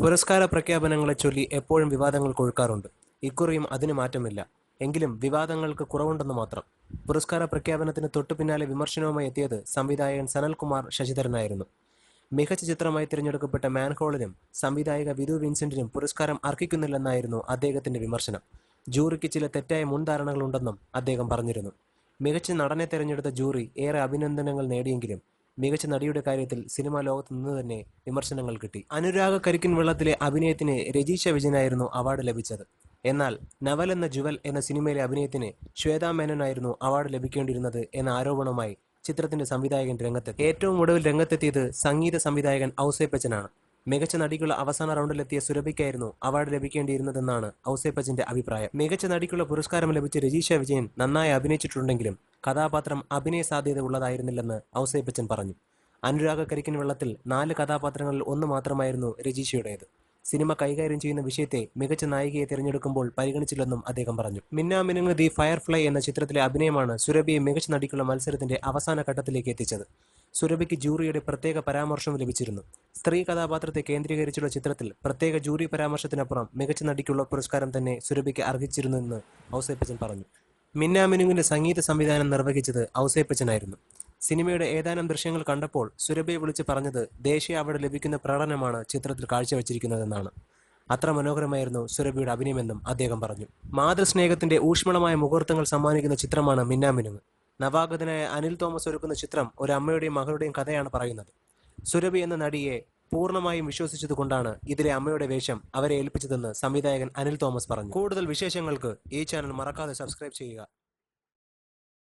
പുരസ്കാര പ്രഖ്യാപനങ്ങളെ ചൊല്ലി എപ്പോഴും വിവാദങ്ങൾ കൊഴുക്കാറുണ്ട്. ഇക്കുറിയും അതിന് മാറ്റമില്ല. എങ്കിലും വിവാദങ്ങൾക്ക് കുറവുണ്ടെന്ന് മാത്രം. പുരസ്കാര പ്രഖ്യാപനത്തിന് തൊട്ടു പിന്നാലെ വിമർശനവുമായി എത്തിയത് സംവിധായകൻ സനൽകുമാർ ശശിധരനായിരുന്നു. മികച്ച ചിത്രമായി തിരഞ്ഞെടുക്കപ്പെട്ട മാൻഹോളിനും സംവിധായക വിധു വിൻസെന്റിനും പുരസ്കാരം അർഹിക്കുന്നില്ലെന്നായിരുന്നു അദ്ദേഹത്തിന്റെ വിമർശനം. ജൂറിക്ക് ചില തെറ്റായ മുൻധാരണകളുണ്ടെന്നും അദ്ദേഹം പറഞ്ഞിരുന്നു. മികച്ച നടനെ തെരഞ്ഞെടുത്ത ജൂറി ഏറെ അഭിനന്ദനങ്ങൾ നേടിയെങ്കിലും മികച്ച നടിയുടെ കാര്യത്തിൽ സിനിമാ ലോകത്ത് നിന്ന് തന്നെ വിമർശനങ്ങൾ കിട്ടി. അനുരാഗ കരിക്കിൻ വെള്ളത്തിലെ അഭിനയത്തിന് രജീഷ വിജയനായിരുന്നു അവാർഡ് ലഭിച്ചത്. എന്നാൽ നവൽ എന്ന ജുവൽ എന്ന സിനിമയിലെ അഭിനയത്തിന് ശ്വേതാ മേനോനായിരുന്നു അവാർഡ് ലഭിക്കേണ്ടിയിരുന്നത് എന്ന ആരോപണവുമായി ചിത്രത്തിന്റെ സംവിധായകൻ രംഗത്തെത്തി. ഏറ്റവും ഒടുവിൽ രംഗത്തെത്തിയത് സംഗീത സംവിധായകൻ ഔസേപ്പച്ചനാണ്. മികച്ച നടിക്കുള്ള അവസാന റൗണ്ടിലെത്തിയ സുരഭിക്കായിരുന്നു അവാർഡ് ലഭിക്കേണ്ടിയിരുന്നതെന്നാണ് ഔസേപ്പച്ചന്റെ അഭിപ്രായം. മികച്ച നടിക്കുള്ള പുരസ്കാരം ലഭിച്ച രജീഷ വിജയൻ നന്നായി അഭിനയിച്ചിട്ടുണ്ടെങ്കിലും കഥാപാത്രം അഭിനയ സാധ്യത ഉള്ളതായിരുന്നില്ലെന്ന് ഔസേപ്പച്ചൻ പറഞ്ഞു. അനുരാഗ കരിക്കിൻ വെള്ളത്തിൽ നാല് കഥാപാത്രങ്ങളിൽ ഒന്ന് മാത്രമായിരുന്നു രജീഷയുടേത്. സിനിമ കൈകാര്യം ചെയ്യുന്ന വിഷയത്തെ മികച്ച നായികയെ തിരഞ്ഞെടുക്കുമ്പോൾ പരിഗണിച്ചില്ലെന്നും അദ്ദേഹം പറഞ്ഞു. മിന്നാമിനുങ്ങ് ദി ഫയർഫ്ലൈ എന്ന ചിത്രത്തിലെ അഭിനയമാണ് സുരഭിയെ മികച്ച നടിക്കുള്ള മത്സരത്തിന്റെ അവസാന ഘട്ടത്തിലേക്ക് എത്തിച്ചത്. സുരഭിക്ക് ജൂറിയുടെ പ്രത്യേക പരാമർശം ലഭിച്ചിരുന്നു. സ്ത്രീ കഥാപാത്രത്തെ കേന്ദ്രീകരിച്ചുള്ള ചിത്രത്തിൽ പ്രത്യേക ജൂറി പരാമർശത്തിനപ്പുറം മികച്ച നടിക്കുള്ള പുരസ്കാരം തന്നെ സുരഭിക്ക് അർഹിച്ചിരുന്നുവെന്ന് ഔസേപ്പച്ചൻ പറഞ്ഞു. മിന്നാമിനുങ്ങിന്റെ സംഗീത സംവിധാനം നിർവഹിച്ചത് ഔസേപ്പച്ചനായിരുന്നു. സിനിമയുടെ ഏതാനും ദൃശ്യങ്ങൾ കണ്ടപ്പോൾ സുരഭയെ വിളിച്ച് പറഞ്ഞത് ദേശീയ അവിടെ ലഭിക്കുന്ന പ്രകടനമാണ് ചിത്രത്തിൽ കാഴ്ചവെച്ചിരിക്കുന്നതെന്നാണ്. അത്ര മനോഹരമായിരുന്നു സുരഭിയുടെ അഭിനയമെന്നും അദ്ദേഹം പറഞ്ഞു. മാതൃസ്നേഹത്തിന്റെ ഊഷ്മളമായ മുഹൂർത്തങ്ങൾ സമ്മാനിക്കുന്ന ചിത്രമാണ് മിന്നാമിനുങ്ങ്. നവാഗതനായ അനിൽ തോമസ് ഒരുക്കുന്ന ചിത്രം ഒരു അമ്മയുടെയും മകളുടെയും കഥയാണ് പറയുന്നത്. സുരഭി എന്ന നടിയെ പൂർണമായും വിശ്വസിച്ചതുകൊണ്ടാണ് ഇതിലെ അമ്മയുടെ വേഷം അവരെ ഏൽപ്പിച്ചതെന്ന് സംവിധായകൻ അനിൽ തോമസ് പറഞ്ഞു. കൂടുതൽ വിശേഷങ്ങൾക്ക് ഈ ചാനൽ മറക്കാതെ സബ്സ്ക്രൈബ് ചെയ്യുക.